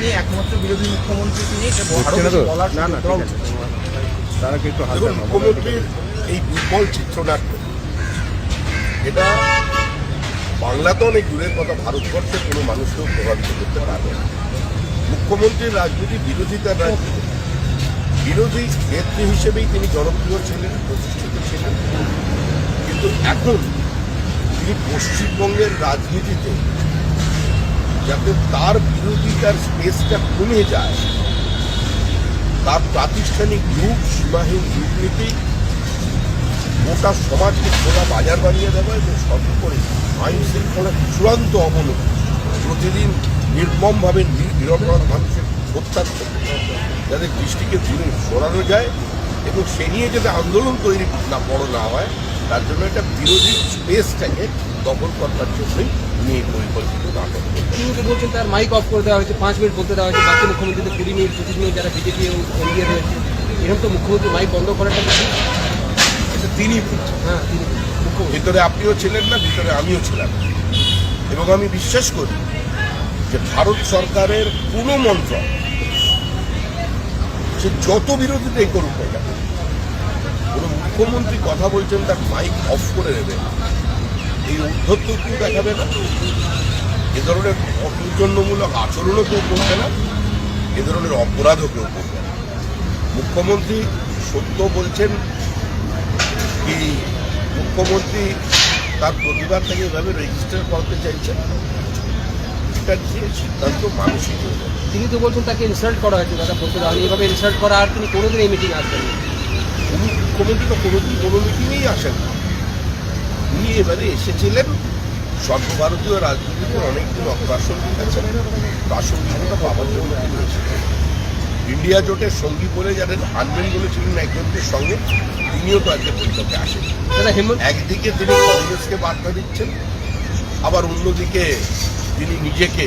আপনি একমাত্র বিরোধী মুখ্যমন্ত্রী তিনি বলার না, না। তারা কি একটু হালকা দেখুন মুখ্যমন্ত্রীর এই বিপল চিত্রনাট্য এটা বাংলা তো অনেক দূরের কথা ভারতবর্ষে কোনো মানুষকেও প্রভাবিত করতে পারবে না। মুখ্যমন্ত্রীর রাজনীতি বিরোধিতার রাজনীতি। বিরোধী নেত্রী হিসেবেই তিনি জনপ্রিয় ছিলেন প্রতিষ্ঠিত ছিলেন। কিন্তু এখন তিনি পশ্চিমবঙ্গের রাজনীতিতে যাতে তার বিরোধিতার স্পেসটা কমে যায়। তার প্রাতিষ্ঠানিক রূপ, সীমাহীন রূপনীতি গোটা সমাজকে খোলা বাজার বানিয়ে দেওয়া এবং সর্বোপরি আইন শৃঙ্খলার চূড়ান্ত অবনতি প্রতিদিন নির্মমভাবে নিরপরাধ মানুষের হত্যা যাদের দৃষ্টিকে দূরে সরানো যায় এবং সে নিয়ে যাতে আন্দোলন তৈরি না বড় না হয়, তার জন্য একটা বিরোধী স্পেসটাকে দখল করবার জন্যই নিয়ে পরিকল্পিত নাটক তিনি বলছেন তার মাইক অফ করে দেওয়া হয়েছে পাঁচ মিনিট বলতে দেওয়া হয়েছে বাকি মুখ্যমন্ত্রীদের কুড়ি মিনিট পঁচিশ মিনিট যারা বিজেপি এবং এনডিএ রয়েছে এরকম তো মুখ্যমন্ত্রী মাইক বন্ধ করাটা। এটা তিনি হ্যাঁ তিনি ভিতরে আপনিও ছিলেন না ভিতরে আমিও ছিলাম। এবং আমি বিশ্বাস করি যে ভারত সরকারের কোনো মন্ত্রক সে যত বিরোধিতাই করুক না কেন কোনো মুখ্যমন্ত্রী কথা বলছেন তার মাইক অফ করে দেবে। এই কেউ দেখাবে না? এ ধরনের অপৌজন্যমূলক আচরণও কেউ করবে না। এ ধরনের অপরাধও কেউ করবে না। মুখ্যমন্ত্রী সত্য বলছেন কি? মুখ্যমন্ত্রী তার প্রতিবাদটাকে এভাবে রেজিস্টার করতে চাইছেন? এটা নিয়ে সিদ্ধান্ত মানুষই তিনি তো বলছেন তাকে ইনসাল্ট করা হয়েছে দাদা বলতে দাঁড়ান এইভাবে ইনসাল্ট করা আর তিনি কোনোদিন এই মিটিং আসবেন মুখ্যমন্ত্রী তো কোনোদিন কোনো মিটিংয়েই আসেন না। উনি এবারে এসেছিলেন সর্বভারতীয় রাজনীতিতে অনেকদিন অপ্রাসঙ্গিক আছেন। প্রাসঙ্গিকতা পাওয়ার জন্য তিনি এসেছেন ইন্ডিয়া জোটের সঙ্গী বলে যাদের আনবেন বলেছিলেন একজনকে সঙ্গে তিনিও তো আজকে বৈঠকে আসেন। একদিকে তিনি কংগ্রেসকে বার্তা দিচ্ছেন আবার অন্যদিকে তিনি নিজেকে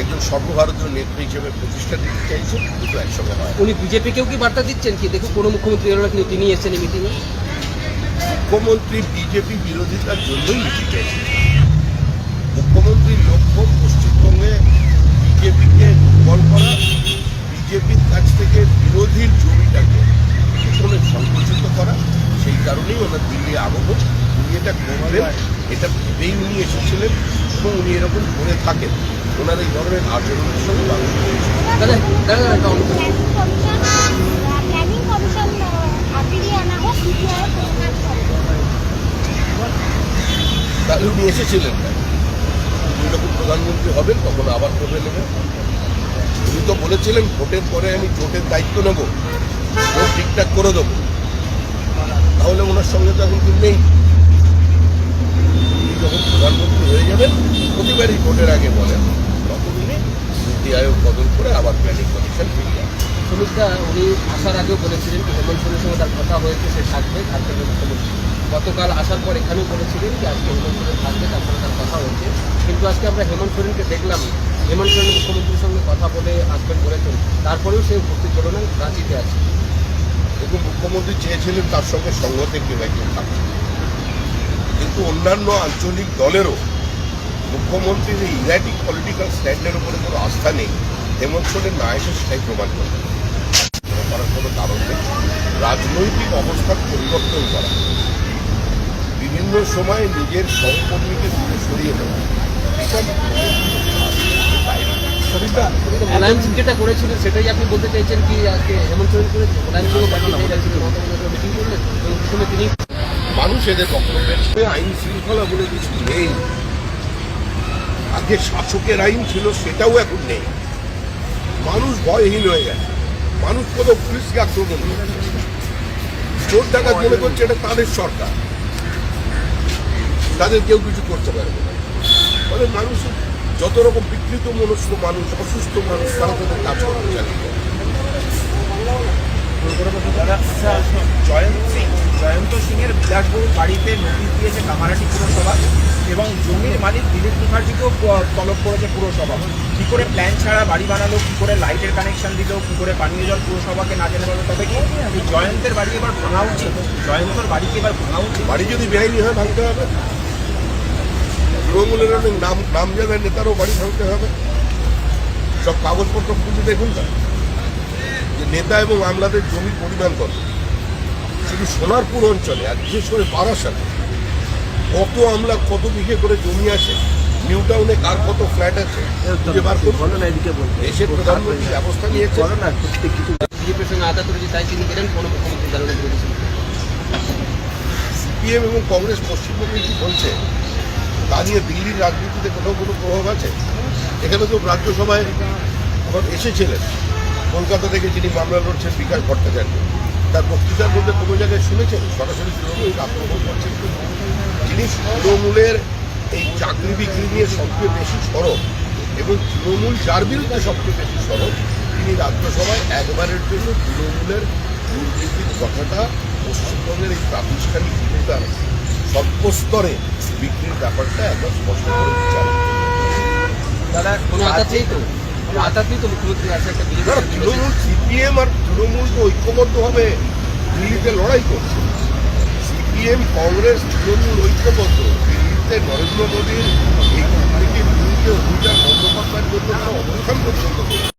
একজন সর্বভারতীয় নেত্রী হিসেবে প্রতিষ্ঠা দিতে চাইছেন দুটো একসঙ্গে হয়। উনি বিজেপিকেও কি বার্তা দিচ্ছেন কি? দেখুন কোনো মুখ্যমন্ত্রী এলো না কিন্তু তিনি এসেছেন এই মিটিংয়ে মুখ্যমন্ত্রী বিজেপি বিরোধিতার জন্যই মিটিং চাইছেন মুখ্যমন্ত্রীর লক্ষ্য পশ্চিমবঙ্গে বিজেপিকে দুর্বল করা বিজেপির কাছ থেকে বিরোধীর জমিটাকে পিছনে সংকুচিত করা সেই কারণেই ওনার দিল্লি আগমন উনি এটা করবেন এটা ভেবেই উনি এসেছিলেন এবং উনি এরকম করে থাকেন। ওনার এই ধরনের আচরণের সঙ্গে বাংলা দাদা দাদা একটা অনুরোধ। প্ল্যানিং কমিশন ফিরিয়ে আনা হোক সিপিআই কাজ করে তাহলে উনি এসেছিলেন। উনি যখন প্রধানমন্ত্রী হবেন, তখন আবার করে নেবেন উনি তো বলেছিলেন, ভোটের পরে আমি ভোটের দায়িত্ব নেব, ভোট ঠিকঠাক করে দেবো। তাহলে ওনার সঙ্গে তো এখন কেউ নেই। উনি যখন প্রধানমন্ত্রী হয়ে যাবেন, প্রতিবারই ভোটের আগে বলেন, তখন উনি নীতি আয়োগ বদল করে আবার প্ল্যানিং কমিশন আনবেন। সুমিত্রা উনি আসার আগেও বলেছিলেন হেমন্ত সঙ্গে তার কথা হয়েছে, সে থাকবে ঝাড়খণ্ডের মুখ্যমন্ত্রী। গতকাল আসার পর এখানেও বলেছিলেন যে আজকে হেমন্ত সোরেন থাকবে, তারপরে তার কথা হয়েছে। কিন্তু আজকে আমরা হেমন্ত সোরেনকে দেখলাম। হেমন্ত সোরেন মুখ্যমন্ত্রীর সঙ্গে কথা বলে আসবেন বলেছেন, তারপরেও সে উপস্থিত হলো না, রাঁচিতে আছে। দেখুন, মুখ্যমন্ত্রী চেয়েছিলেন তার সঙ্গে সংহতে কেউ একজন থাকবে কিন্তু অন্যান্য আঞ্চলিক দলেরও মুখ্যমন্ত্রীর এই ইরাটিক পলিটিক্যাল স্ট্যান্ডের উপরে কোনো আস্থা নেই, হেমন্ত সোরেন না এসে সেটাই প্রমাণ করবে করার কোনো কারণ নেই। রাজনৈতিক অবস্থার পরিবর্তন করা। বিভিন্ন সময় নিজের সহকর্মীকে দূরে সরিয়ে দেওয়া। যেটা করেছিলেন সেটাই আপনি বলতে চাইছেন কি আজকে হেমন্ত সোরেন তিনি মানুষ এদের বক্তব্যের আইন শৃঙ্খলা বলে কিছু নেই। আগে শাসকের আইন ছিল সেটাও এখন নেই। মানুষ ভয়হীন হয়ে গেছে। মানুষ কত পুলিশকে আক্রমণ চোর ডাকাত মনে করছে এটা তাদের সরকার। তাদের কেউ কিছু করতে পারবে না। ফলে মানুষ যত রকম বিকৃত মনস্ক মানুষ অসুস্থ মানুষ তারা তাদের কাজ করতে চালিয়ে জয়ন্ত সিং জয়ন্ত সিং এর বিলাসবহুল বাড়িতে নোটিশ দিয়েছে কামারাটি পুরসভা এবং জমির মালিক দিলীপ মুখার্জিকেও তলব করেছে পুরসভা। কি করে প্ল্যান ছাড়া বাড়ি বানালো কি করে লাইটের কানেকশন দিল কি করে পানীয় জল পুরসভাকে না জেনে বলো তবে কি? জয়ন্তের বাড়ি এবার ভাঙা উচিত। জয়ন্তর বাড়িকে এবার ভাঙা উচিত। বাড়ি যদি বেআইনি হয় ভাঙতে হবে। তৃণমূলের অনেক নাম নাম জানা নেতারও বাড়ি ভাঙতে হবে। সব কাগজপত্র খুঁজে দেখুন না। যে নেতা এবং আমলাদের জমির পরিমাণ কত। শুধু সোনারপুর অঞ্চলে আর বিশেষ করে বারাসাতে কত আমলা কত বিঘে করে জমি আছে নিউ টাউনে কার কত ফ্ল্যাট আছে খুঁজে বার করুন। দেশের প্রধানমন্ত্রী ব্যবস্থা নিয়েছে। সিপিএম এবং কংগ্রেস পশ্চিমবঙ্গে কি বলছে? তা নিয়ে দিল্লির রাজনীতিতে কোথাও কোনো প্রভাব আছে? এখানে তো রাজ্যসভায় এখন এসেছিলেন। কলকাতা থেকে যিনি মামলা লড়ছেন বিকাশ ভট্টাচার্য, তার বক্তৃতার মধ্যে কোনো জায়গায় শুনেছেন? সরাসরি তৃণমূলকে আক্রমণ করছেন যিনি তৃণমূলের এই চাকরি বিক্রি নিয়ে সবচেয়ে বেশি সরব এবং তৃণমূল যার বিরুদ্ধে সবচেয়ে বেশি সরব, তিনি রাজ্যসভায় একবারের জন্য তৃণমূলের দুর্নীতির কথাটা পশ্চিমবঙ্গের এই প্রাতিষ্ঠানিক ক্ষমতার সর্বস্তরে বিক্রির ব্যাপারটা একদম স্পষ্ট করে বিচার দাদা কোনো আঘাতেই তো? কোনো আঘাতেই তো? মুখ্যমন্ত্রী তৃণমূল সিপিএম আর তৃণমূল তো ঐক্যবদ্ধভাবে দিল্লিতে লড়াই করছে। সিপিএম কংগ্রেস তৃণমূল ঐক্যবদ্ধ। দিল্লিতে নরেন্দ্র মোদীর এই থেকে দিল্লিতে অভিযান বন্ধ করার জন্য অবস্থান পর্যন্ত